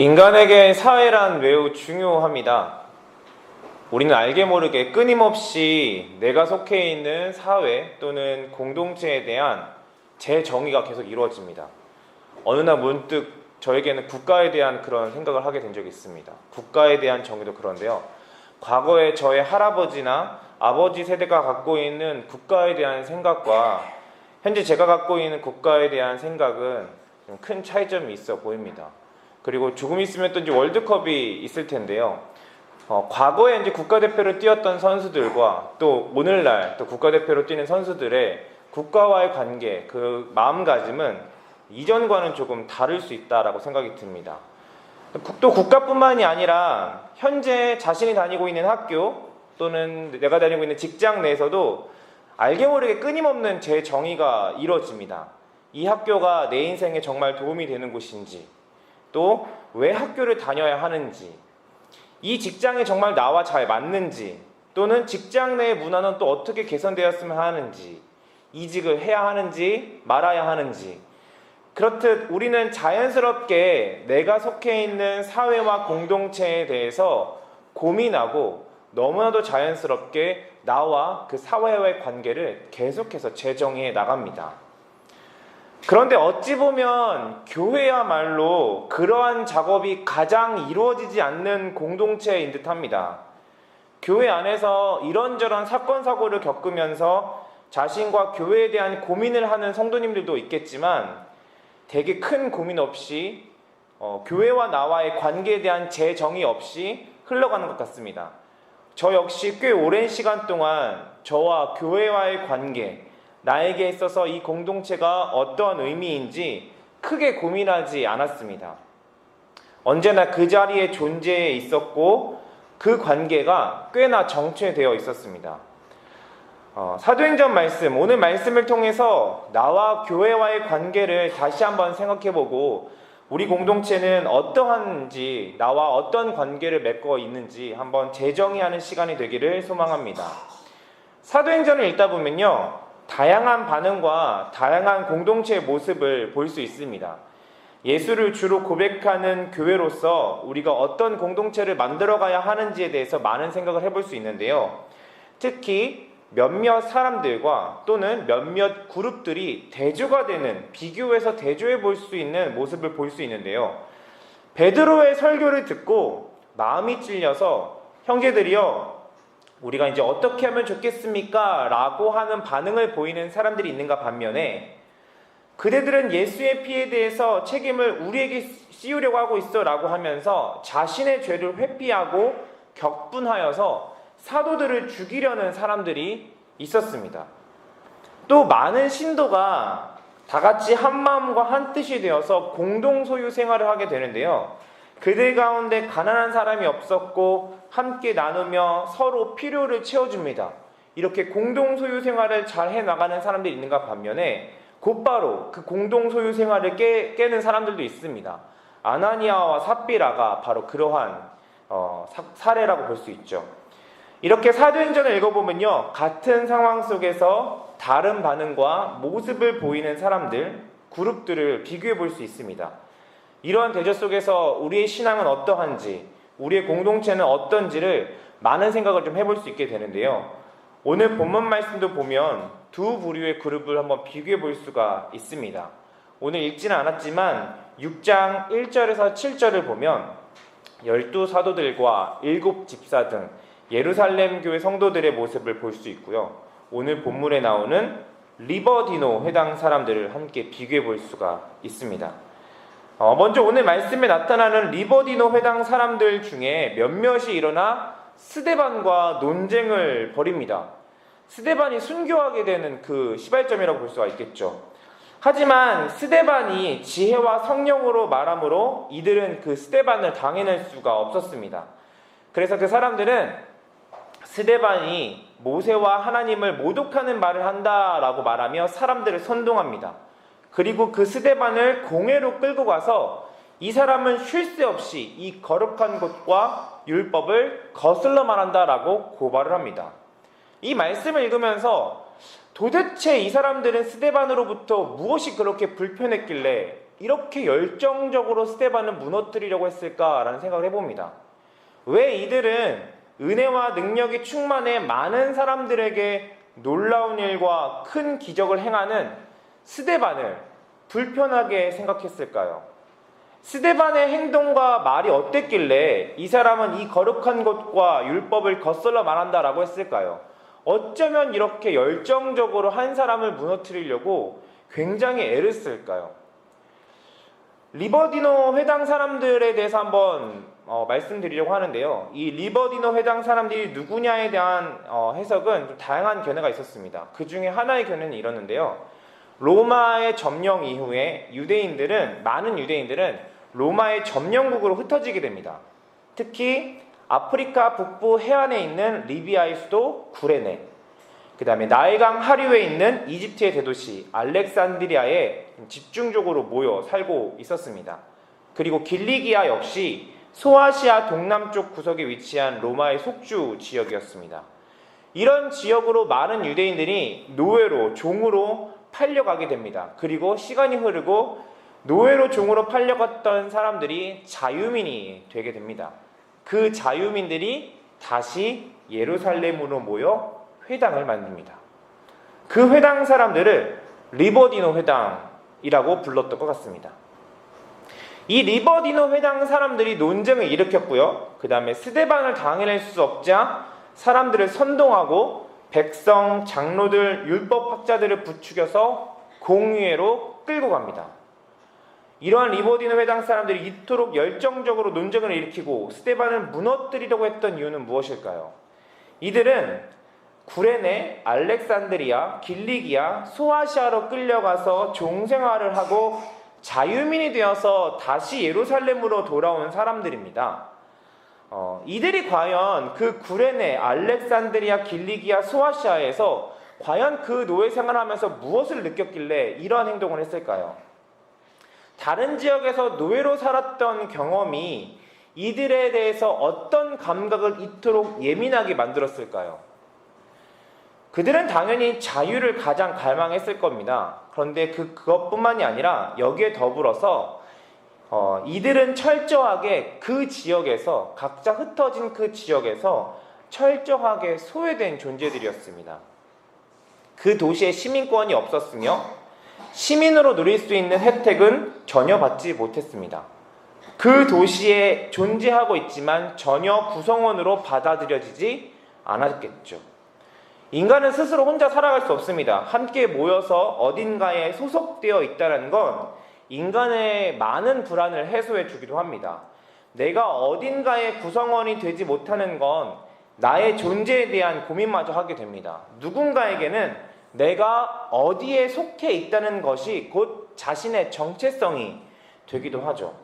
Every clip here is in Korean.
인간에게 사회란 매우 중요합니다. 우리는 알게 모르게 끊임없이 내가 속해 있는 사회 또는 공동체에 대한 재정의가 계속 이루어집니다. 어느 날 문득 저에게는 국가에 대한 그런 생각을 하게 된 적이 있습니다. 국가에 대한 정의도 그런데요. 과거에 저의 할아버지나 아버지 세대가 갖고 있는 국가에 대한 생각과 현재 제가 갖고 있는 국가에 대한 생각은 좀큰 차이점이 있어 보입니다. 그리고 조금 있으면 또 이제 월드컵이 있을 텐데요. 어, 과거에 이제 국가대표로 뛰었던 선수들과 또 오늘날 또 국가대표로 뛰는 선수들의 국가와의 관계, 그 마음가짐은 이전과는 조금 다를 수 있다라고 생각이 듭니다. 또 국가뿐만이 아니라 현재 자신이 다니고 있는 학교 또는 내가 다니고 있는 직장 내에서도 알게 모르게 끊임없는 재정의가 이루어집니다. 이 학교가 내 인생에 정말 도움이 되는 곳인지, 또 왜 학교를 다녀야 하는지, 이 직장이 정말 나와 잘 맞는지, 또는 직장 내의 문화는 또 어떻게 개선되었으면 하는지, 이직을 해야 하는지 말아야 하는지, 그렇듯 우리는 자연스럽게 내가 속해 있는 사회와 공동체에 대해서 고민하고 너무나도 자연스럽게 나와 그 사회와의 관계를 계속해서 재정의해 나갑니다. 그런데 어찌 보면 교회야말로 그러한 작업이 가장 이루어지지 않는 공동체인 듯 합니다. 교회 안에서 이런저런 사건, 사고를 겪으면서 자신과 교회에 대한 고민을 하는 성도님들도 있겠지만 되게 큰 고민 없이 어, 교회와 나와의 관계에 대한 재정의 없이 흘러가는 것 같습니다. 저 역시 꽤 오랜 시간 동안 저와 교회와의 관계, 나에게 있어서 이 공동체가 어떤 의미인지 크게 고민하지 않았습니다. 언제나 그 자리에 존재해 있었고 그 관계가 꽤나 정체되어 있었습니다. 어, 사도행전 말씀, 오늘 말씀을 통해서 나와 교회와의 관계를 다시 한번 생각해 보고 우리 공동체는 어떠한지, 나와 어떤 관계를 맺고 있는지 한번 재정의하는 시간이 되기를 소망합니다. 사도행전을 읽다 보면요, 다양한 반응과 다양한 공동체의 모습을 볼 수 있습니다. 예수를 주로 고백하는 교회로서 우리가 어떤 공동체를 만들어가야 하는지에 대해서 많은 생각을 해볼 수 있는데요. 특히 몇몇 사람들과 또는 몇몇 그룹들이 대조가 되는 비교해서 대조해 볼 수 있는 모습을 볼 수 있는데요. 베드로의 설교를 듣고 마음이 찔려서 형제들이여 우리가 이제 어떻게 하면 좋겠습니까? 라고 하는 반응을 보이는 사람들이 있는가 반면에 그대들은 예수의 피에 대해서 책임을 우리에게 씌우려고 하고 있어 라고 하면서 자신의 죄를 회피하고 격분하여서 사도들을 죽이려는 사람들이 있었습니다. 또 많은 신도가 다 같이 한 마음과 한 뜻이 되어서 공동 소유 생활을 하게 되는데요. 그들 가운데 가난한 사람이 없었고 함께 나누며 서로 필요를 채워줍니다. 이렇게 공동 소유 생활을 잘 해 나가는 사람들이 있는가 반면에 곧바로 그 공동 소유 생활을 깨, 깨는 사람들도 있습니다. 아나니아와 삽비라가 바로 그러한 어, 사, 사례라고 볼 수 있죠. 이렇게 사도행전을 읽어보면요. 같은 상황 속에서 다른 반응과 모습을 보이는 사람들, 그룹들을 비교해 볼 수 있습니다. 이러한 대조 속에서 우리의 신앙은 어떠한지, 우리의 공동체는 어떤지를 많은 생각을 좀 해볼 수 있게 되는데요. 오늘 본문 말씀도 보면 두 부류의 그룹을 한번 비교해 볼 수가 있습니다. 오늘 읽지는 않았지만 6장 1절에서 7절을 보면 열두 사도들과 일곱 집사 등 예루살렘 교회 성도들의 모습을 볼 수 있고요. 오늘 본문에 나오는 리버디노 회당 사람들을 함께 비교해 볼 수가 있습니다. 어, 먼저 오늘 말씀에 나타나는 리버디노 회당 사람들 중에 몇몇이 일어나 스데반과 논쟁을 벌입니다. 스데반이 순교하게 되는 그 시발점이라고 볼 수가 있겠죠. 하지만 스데반이 지혜와 성령으로 말하므로 이들은 그 스데반을 당해낼 수가 없었습니다. 그래서 그 사람들은 스데반이 모세와 하나님을 모독하는 말을 한다라고 말하며 사람들을 선동합니다. 그리고 그 스데반을 공회로 끌고 가서 이 사람은 쉴 새 없이 이 거룩한 것과 율법을 거슬러 말한다라고 고발을 합니다. 이 말씀을 읽으면서 도대체 이 사람들은 스데반으로부터 무엇이 그렇게 불편했길래 이렇게 열정적으로 스테반을 무너뜨리려고 했을까라는 생각을 해봅니다. 왜 이들은 은혜와 능력이 충만해 많은 사람들에게 놀라운 일과 큰 기적을 행하는 스데반을 불편하게 생각했을까요? 스데반의 행동과 말이 어땠길래 이 사람은 이 거룩한 것과 율법을 거슬러 말한다라고 했을까요? 어쩌면 이렇게 열정적으로 한 사람을 무너뜨리려고 굉장히 애를 쓸까요? 리버디노 회당 사람들에 대해서 한번 어, 말씀드리려고 하는데요. 이 리버디노 회당 사람들이 누구냐에 대한 어, 해석은 좀 다양한 견해가 있었습니다. 그 중에 하나의 견해는 이러는데요. 로마의 점령 이후에 유대인들은 많은 유대인들은 로마의 점령국으로 흩어지게 됩니다. 특히 아프리카 북부 해안에 있는 리비아의 수도 구레네, 그 다음에 나일강 하류에 있는 이집트의 대도시 알렉산드리아에 집중적으로 모여 살고 있었습니다. 그리고 길리기아 역시 소아시아 동남쪽 구석에 위치한 로마의 속주 지역이었습니다. 이런 지역으로 많은 유대인들이 노예로 종으로 팔려가게 됩니다. 그리고 시간이 흐르고 노예로 종으로 팔려갔던 사람들이 자유민이 되게 됩니다. 그 자유민들이 다시 예루살렘으로 모여 회당을 만듭니다. 그 회당 사람들을 리버디노 회당이라고 불렀던 것 같습니다. 이 리버디노 회당 사람들이 논쟁을 일으켰고요. 그 다음에 스데반을 당해낼 수 없자 사람들을 선동하고 백성, 장로들, 율법학자들을 부추겨서 공의회로 끌고 갑니다. 이러한 리버디노 회당 사람들이 이토록 열정적으로 논쟁을 일으키고 스테반을 무너뜨리려고 했던 이유는 무엇일까요? 이들은 구레네, 알렉산드리아, 길리기아, 소아시아로 끌려가서 종생활을 하고 자유민이 되어서 다시 예루살렘으로 돌아온 사람들입니다. 어, 이들이 과연 그 구레네, 알렉산드리아, 길리기아, 소아시아에서 과연 그 노예 생활하면서 무엇을 느꼈길래 이러한 행동을 했을까요? 다른 지역에서 노예로 살았던 경험이 이들에 대해서 어떤 감각을 이토록 예민하게 만들었을까요? 그들은 당연히 자유를 가장 갈망했을 겁니다. 그런데 그, 그것뿐만이 아니라 여기에 더불어서 어, 이들은 철저하게 그 지역에서 각자 흩어진 그 지역에서 철저하게 소외된 존재들이었습니다. 그 도시에 시민권이 없었으며 시민으로 누릴 수 있는 혜택은 전혀 받지 못했습니다. 그 도시에 존재하고 있지만 전혀 구성원으로 받아들여지지 않았겠죠. 인간은 스스로 혼자 살아갈 수 없습니다. 함께 모여서 어딘가에 소속되어 있다는 건 인간의 많은 불안을 해소해 주기도 합니다. 내가 어딘가의 구성원이 되지 못하는 건 나의 존재에 대한 고민마저 하게 됩니다. 누군가에게는 내가 어디에 속해 있다는 것이 곧 자신의 정체성이 되기도 하죠.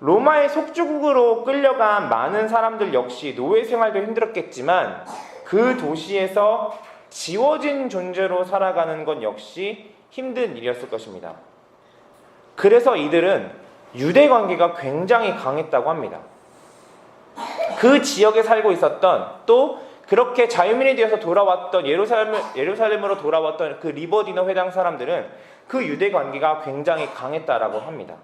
로마의 속주국으로 끌려간 많은 사람들 역시 노예 생활도 힘들었겠지만 그 도시에서 지워진 존재로 살아가는 건 역시 힘든 일이었을 것입니다. 그래서 이들은 유대 관계가 굉장히 강했다고 합니다. 그 지역에 살고 있었던 또 그렇게 자유민이 되어서 돌아왔던 예루살렘, 예루살렘으로 돌아왔던 그 리버디노 회당 사람들은 그 유대 관계가 굉장히 강했다라고 합니다.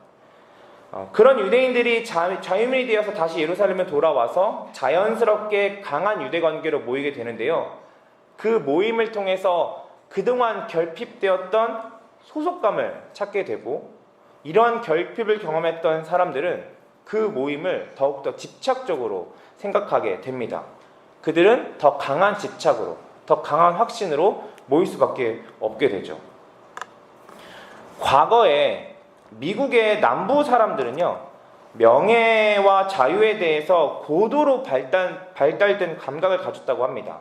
어, 그런 유대인들이 자, 자유민이 되어서 다시 예루살렘에 돌아와서 자연스럽게 강한 유대 관계로 모이게 되는데요. 그 모임을 통해서 그동안 결핍되었던 소속감을 찾게 되고 이러한 결핍을 경험했던 사람들은 그 모임을 더욱더 집착적으로 생각하게 됩니다. 그들은 더 강한 집착으로, 더 강한 확신으로 모일 수밖에 없게 되죠. 과거에 미국의 남부 사람들은요, 명예와 자유에 대해서 고도로 발달, 발달된 감각을 가졌다고 합니다.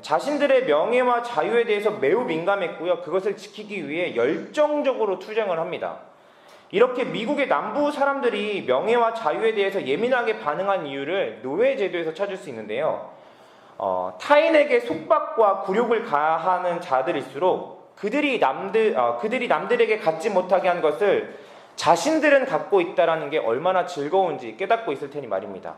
자신들의 명예와 자유에 대해서 매우 민감했고요. 그것을 지키기 위해 열정적으로 투쟁을 합니다. 이렇게 미국의 남부 사람들이 명예와 자유에 대해서 예민하게 반응한 이유를 노예제도에서 찾을 수 있는데요. 어, 타인에게 속박과 굴욕을 가하는 자들일수록 그들이 남들 어, 그들이 남들에게 갖지 못하게 한 것을 자신들은 갖고 있다라는 게 얼마나 즐거운지 깨닫고 있을 테니 말입니다.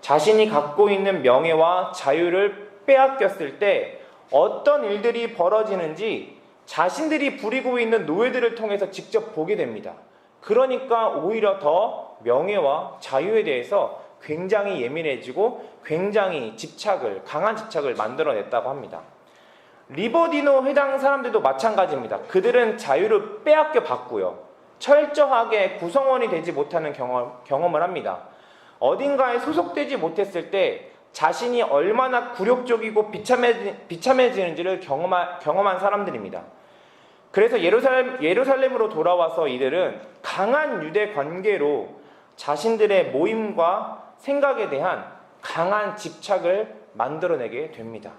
자신이 갖고 있는 명예와 자유를 빼앗겼을 때 어떤 일들이 벌어지는지 자신들이 부리고 있는 노예들을 통해서 직접 보게 됩니다. 그러니까 오히려 더 명예와 자유에 대해서 굉장히 예민해지고 굉장히 집착을 강한 집착을 만들어냈다고 합니다. 리버디노 회당 사람들도 마찬가지입니다. 그들은 자유를 빼앗겨 받고요. 철저하게 구성원이 되지 못하는 경험, 경험을 합니다. 어딘가에 소속되지 못했을 때 자신이 얼마나 굴욕적이고 비참해, 비참해지는지를 경험한, 경험한 사람들입니다. 그래서 예루살렘, 예루살렘으로 돌아와서 이들은 강한 유대 관계로 자신들의 모임과 생각에 대한 강한 집착을 만들어내게 됩니다.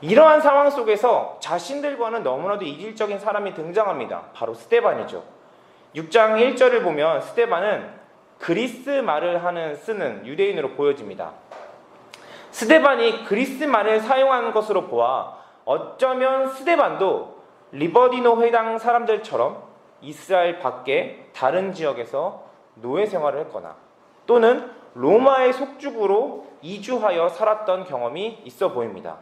이러한 상황 속에서 자신들과는 너무나도 이질적인 사람이 등장합니다. 바로 스테반이죠. 6장 1절을 보면 스테반은 그리스 말을 하는 쓰는 유대인으로 보여집니다. 스테반이 그리스 말을 사용하는 것으로 보아 어쩌면 스테반도 리버디노 회당 사람들처럼 이스라엘 밖에 다른 지역에서 노예 생활을 했거나 또는 로마의 속주구로 이주하여 살았던 경험이 있어 보입니다.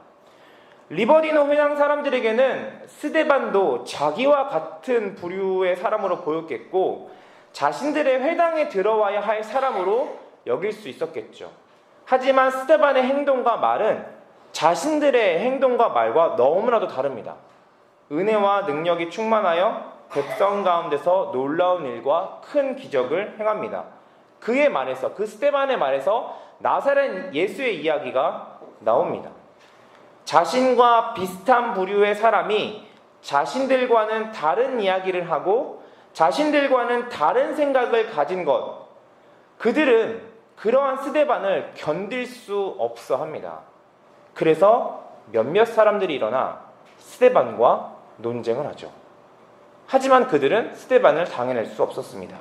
리버디노 회당 사람들에게는 스데반도 자기와 같은 부류의 사람으로 보였겠고 자신들의 회당에 들어와야 할 사람으로 여길 수 있었겠죠. 하지만 스데반의 행동과 말은 자신들의 행동과 말과 너무나도 다릅니다. 은혜와 능력이 충만하여 백성 가운데서 놀라운 일과 큰 기적을 행합니다. 그의 말에서 그 스테반의 말에서 나사렛 예수의 이야기가 나옵니다. 자신과 비슷한 부류의 사람이 자신들과는 다른 이야기를 하고 자신들과는 다른 생각을 가진 것. 그들은 그러한 스데반을 견딜 수 없어 합니다. 그래서 몇몇 사람들이 일어나 스데반과 논쟁을 하죠. 하지만 그들은 스데반을 당해낼 수 없었습니다.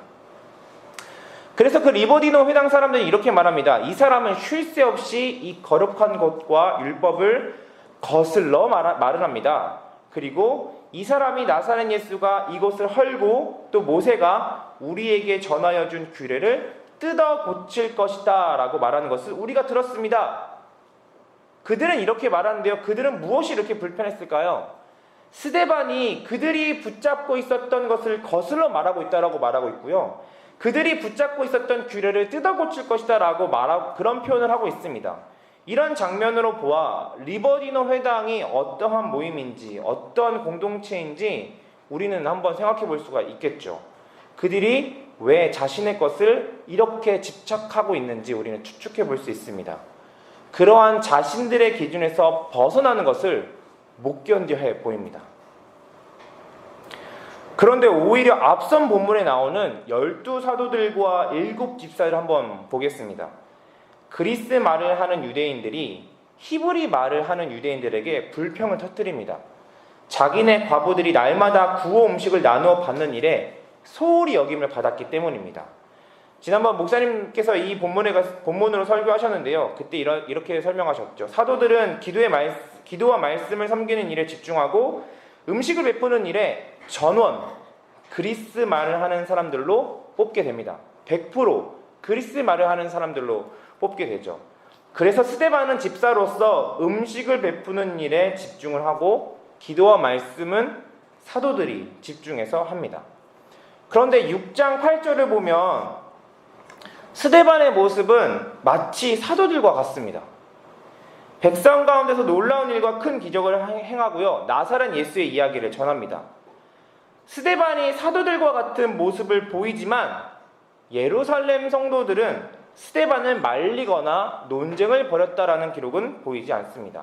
그래서 그 리버디노 회당 사람들이 이렇게 말합니다. 이 사람은 쉴 새 없이 이 거룩한 것과 율법을 거슬러 말을 합니다. 그리고 이 사람이 나사렛 예수가 이곳을 헐고 또 모세가 우리에게 전하여 준 규례를 뜯어 고칠 것이다 라고 말하는 것을 우리가 들었습니다. 그들은 이렇게 말하는데요. 그들은 무엇이 이렇게 불편했을까요? 스데반이 그들이 붙잡고 있었던 것을 거슬러 말하고 있다라고 말하고 있고요. 그들이 붙잡고 있었던 규례를 뜯어 고칠 것이다라고 말하고 그런 표현을 하고 있습니다. 이런 장면으로 보아 리버디노 회당이 어떠한 모임인지 어떠한 공동체인지 우리는 한번 생각해 볼 수가 있겠죠. 그들이 왜 자신의 것을 이렇게 집착하고 있는지 우리는 추측해 볼 수 있습니다. 그러한 자신들의 기준에서 벗어나는 것을 못 견뎌해 보입니다. 그런데 오히려 앞선 본문에 나오는 열두 사도들과 일곱 집사를 한번 보겠습니다. 그리스 말을 하는 유대인들이 히브리 말을 하는 유대인들에게 불평을 터뜨립니다. 자기네 과부들이 날마다 구호 음식을 나누어 받는 일에 소홀히 여김을 받았기 때문입니다. 지난번 목사님께서 이 본문에 본문으로 설교하셨는데요. 그때 이러, 이렇게 설명하셨죠. 사도들은 기도의 말, 기도와 말씀을 섬기는 일에 집중하고 음식을 베푸는 일에 전원 그리스 말을 하는 사람들로 뽑게 됩니다. 100% 그리스 말을 하는 사람들로 뽑게 되죠. 그래서 스데반은 집사로서 음식을 베푸는 일에 집중을 하고 기도와 말씀은 사도들이 집중해서 합니다. 그런데 6장 8절을 보면 스데반의 모습은 마치 사도들과 같습니다. 백성 가운데서 놀라운 일과 큰 기적을 행하고요. 나사렛 예수의 이야기를 전합니다. 스데반이 사도들과 같은 모습을 보이지만 예루살렘 성도들은 스데반을 말리거나 논쟁을 벌였다라는 기록은 보이지 않습니다.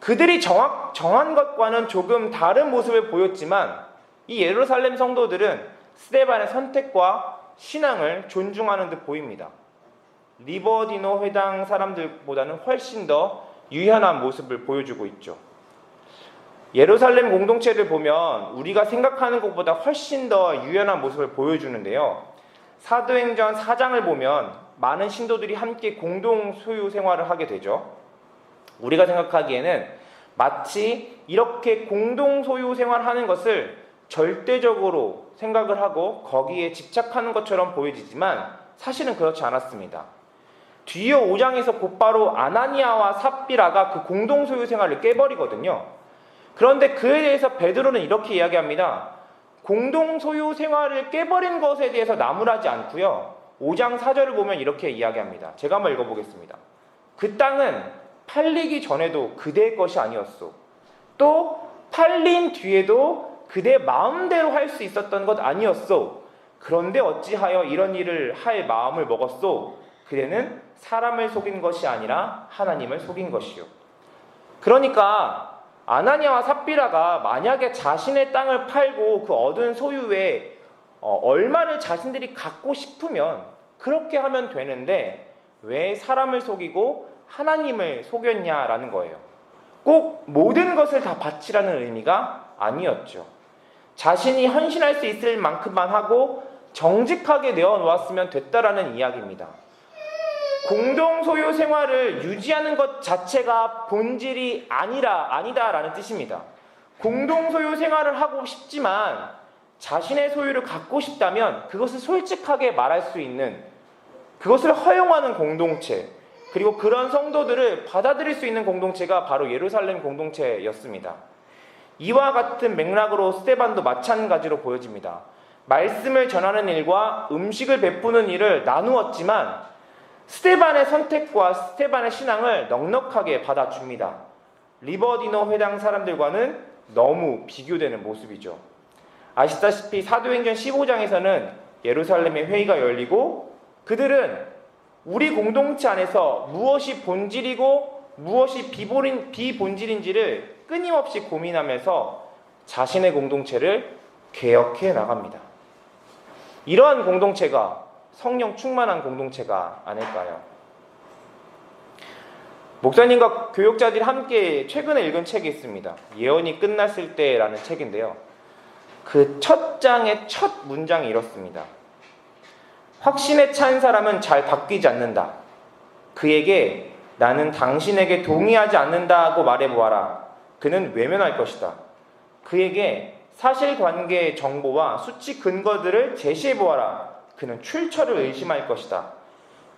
그들이 정확, 정한 것과는 조금 다른 모습을 보였지만 이 예루살렘 성도들은 스데반의 선택과 신앙을 존중하는 듯 보입니다. 리버디노 회당 사람들보다는 훨씬 더 유연한 모습을 보여주고 있죠. 예루살렘 공동체를 보면 우리가 생각하는 것보다 훨씬 더 유연한 모습을 보여주는데요. 사도행전 4장을 보면 많은 신도들이 함께 공동 소유 생활을 하게 되죠. 우리가 생각하기에는 마치 이렇게 공동 소유 생활하는 것을 절대적으로 생각을 하고 거기에 집착하는 것처럼 보여지지만 사실은 그렇지 않았습니다. 뒤에 5장에서 곧바로 아나니아와 삽비라가 그 공동 소유 생활을 깨버리거든요. 그런데 그에 대해서 베드로는 이렇게 이야기합니다. 공동 소유 생활을 깨버린 것에 대해서 나무라지 않고요. 5장 4절을 보면 이렇게 이야기합니다. 제가 한번 읽어보겠습니다. 그 땅은 팔리기 전에도 그대의 것이 아니었소. 또 팔린 뒤에도 그대 마음대로 할 수 있었던 것 아니었소. 그런데 어찌하여 이런 일을 할 마음을 먹었소? 그대는 사람을 속인 것이 아니라 하나님을 속인 것이요. 그러니까 아나니아와 삽비라가 만약에 자신의 땅을 팔고 그 얻은 소유에 어, 얼마를 자신들이 갖고 싶으면 그렇게 하면 되는데 왜 사람을 속이고 하나님을 속였냐라는 거예요. 꼭 모든 것을 다 바치라는 의미가 아니었죠. 자신이 헌신할 수 있을 만큼만 하고 정직하게 내어 놓았으면 됐다라는 이야기입니다. 공동 소유 생활을 유지하는 것 자체가 본질이 아니라 아니다라는 뜻입니다. 공동 소유 생활을 하고 싶지만 자신의 소유를 갖고 싶다면 그것을 솔직하게 말할 수 있는 그것을 허용하는 공동체 그리고 그런 성도들을 받아들일 수 있는 공동체가 바로 예루살렘 공동체였습니다. 이와 같은 맥락으로 스테반도 마찬가지로 보여집니다. 말씀을 전하는 일과 음식을 베푸는 일을 나누었지만 스테반의 선택과 스테반의 신앙을 넉넉하게 받아줍니다. 리버디노 회당 사람들과는 너무 비교되는 모습이죠. 아시다시피 사도행전 15장에서는 예루살렘의 회의가 열리고 그들은 우리 공동체 안에서 무엇이 본질이고 무엇이 비본질인지를 끊임없이 고민하면서 자신의 공동체를 개혁해 나갑니다. 이러한 공동체가 성령 충만한 공동체가 아닐까요? 목사님과 교육자들이 함께 최근에 읽은 책이 있습니다. 예언이 끝났을 때라는 책인데요. 그 첫 장의 첫 문장이 이렇습니다. 확신에 찬 사람은 잘 바뀌지 않는다. 그에게 나는 당신에게 동의하지 않는다고 말해보아라. 그는 외면할 것이다. 그에게 사실관계의 정보와 수치 근거들을 제시해 보아라. 그는 출처를 의심할 것이다.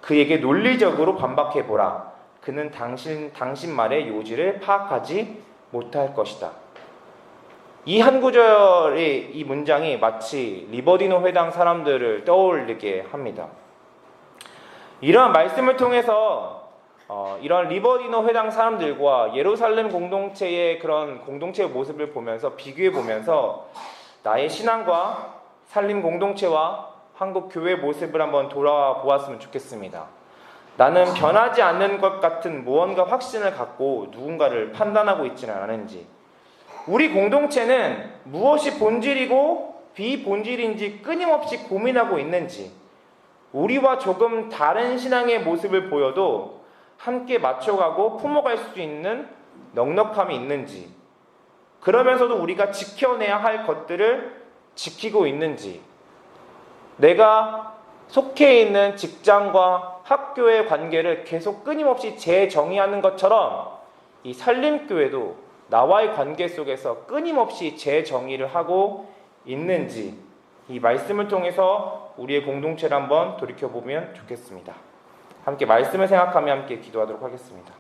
그에게 논리적으로 반박해 보라. 그는 당신, 당신 말의 요지를 파악하지 못할 것이다. 이 한 구절의 이 문장이 마치 리버디노 회당 사람들을 떠올리게 합니다. 이러한 말씀을 통해서 어, 이런 리버디노 회당 사람들과 예루살렘 공동체의 그런 공동체의 모습을 보면서 비교해 보면서 나의 신앙과 살림 공동체와 한국 교회 모습을 한번 돌아보았으면 좋겠습니다. 나는 변하지 않는 것 같은 무언가 확신을 갖고 누군가를 판단하고 있지는 않은지, 우리 공동체는 무엇이 본질이고 비본질인지 끊임없이 고민하고 있는지, 우리와 조금 다른 신앙의 모습을 보여도 함께 맞춰가고 품어갈 수 있는 넉넉함이 있는지, 그러면서도 우리가 지켜내야 할 것들을 지키고 있는지, 내가 속해 있는 직장과 학교의 관계를 계속 끊임없이 재정의하는 것처럼 이 살림교회도 나와의 관계 속에서 끊임없이 재정의를 하고 있는지 이 말씀을 통해서 우리의 공동체를 한번 돌이켜보면 좋겠습니다. 함께 말씀을 생각하며 함께 기도하도록 하겠습니다.